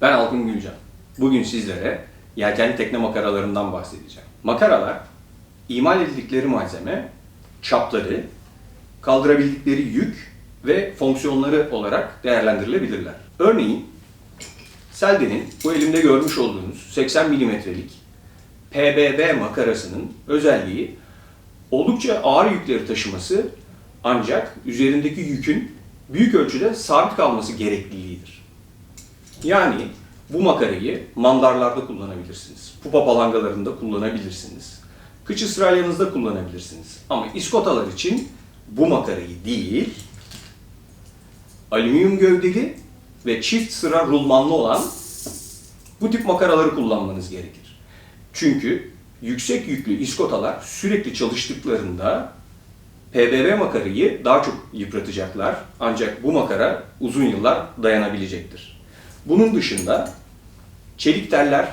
Ben Alkın Gülcan. Bugün sizlere yelkenli tekne makaralarından bahsedeceğim. Makaralar, imal edildikleri malzeme, çapları, kaldırabildikleri yük ve fonksiyonları olarak değerlendirilebilirler. Örneğin, Selde'nin bu elimde görmüş olduğunuz 80 milimetrelik PBB makarasının özelliği oldukça ağır yükleri taşıması ancak üzerindeki yükün büyük ölçüde sabit kalması gerekliliğidir. Yani bu makarayı mandarlarda kullanabilirsiniz. Pupa palangalarında kullanabilirsiniz. Kıç ısrarlarınızda kullanabilirsiniz. Ama iskotalar için bu makarayı değil, alüminyum gövdeli ve çift sıra rulmanlı olan bu tip makaraları kullanmanız gerekir. Çünkü yüksek yüklü iskotalar sürekli çalıştıklarında PBB makarayı daha çok yıpratacaklar. Ancak bu makara uzun yıllar dayanabilecektir. Bunun dışında çelik teller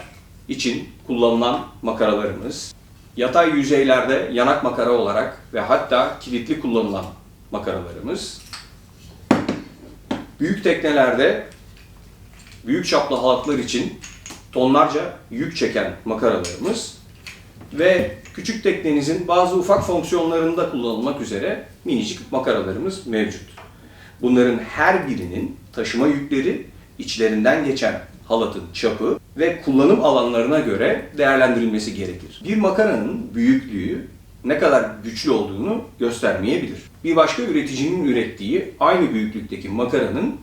için kullanılan makaralarımız, yatay yüzeylerde yanak makara olarak ve hatta kilitli kullanılan makaralarımız, büyük teknelerde büyük çaplı halatlar için tonlarca yük çeken makaralarımız ve küçük teknenizin bazı ufak fonksiyonlarında kullanılmak üzere minicik makaralarımız mevcut. Bunların her birinin taşıma yükleri, içlerinden geçen halatın çapı ve kullanım alanlarına göre değerlendirilmesi gerekir. Bir makaranın büyüklüğü ne kadar güçlü olduğunu göstermeyebilir. Bir başka üreticinin ürettiği aynı büyüklükteki makaranın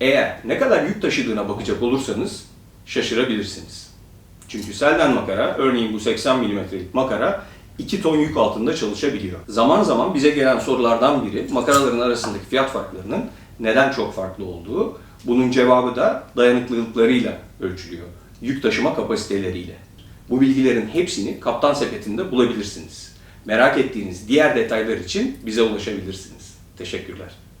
eğer ne kadar yük taşıdığına bakacak olursanız şaşırabilirsiniz. Çünkü Selden makara, örneğin bu 80 milimetrelik makara 2 ton yük altında çalışabiliyor. Zaman zaman bize gelen sorulardan biri makaraların arasındaki fiyat farklarının neden çok farklı olduğu. Bunun cevabı da dayanıklılıklarıyla ölçülüyor. Yük taşıma kapasiteleriyle. Bu bilgilerin hepsini Kaptan Sepeti'nde bulabilirsiniz. Merak ettiğiniz diğer detaylar için bize ulaşabilirsiniz. Teşekkürler.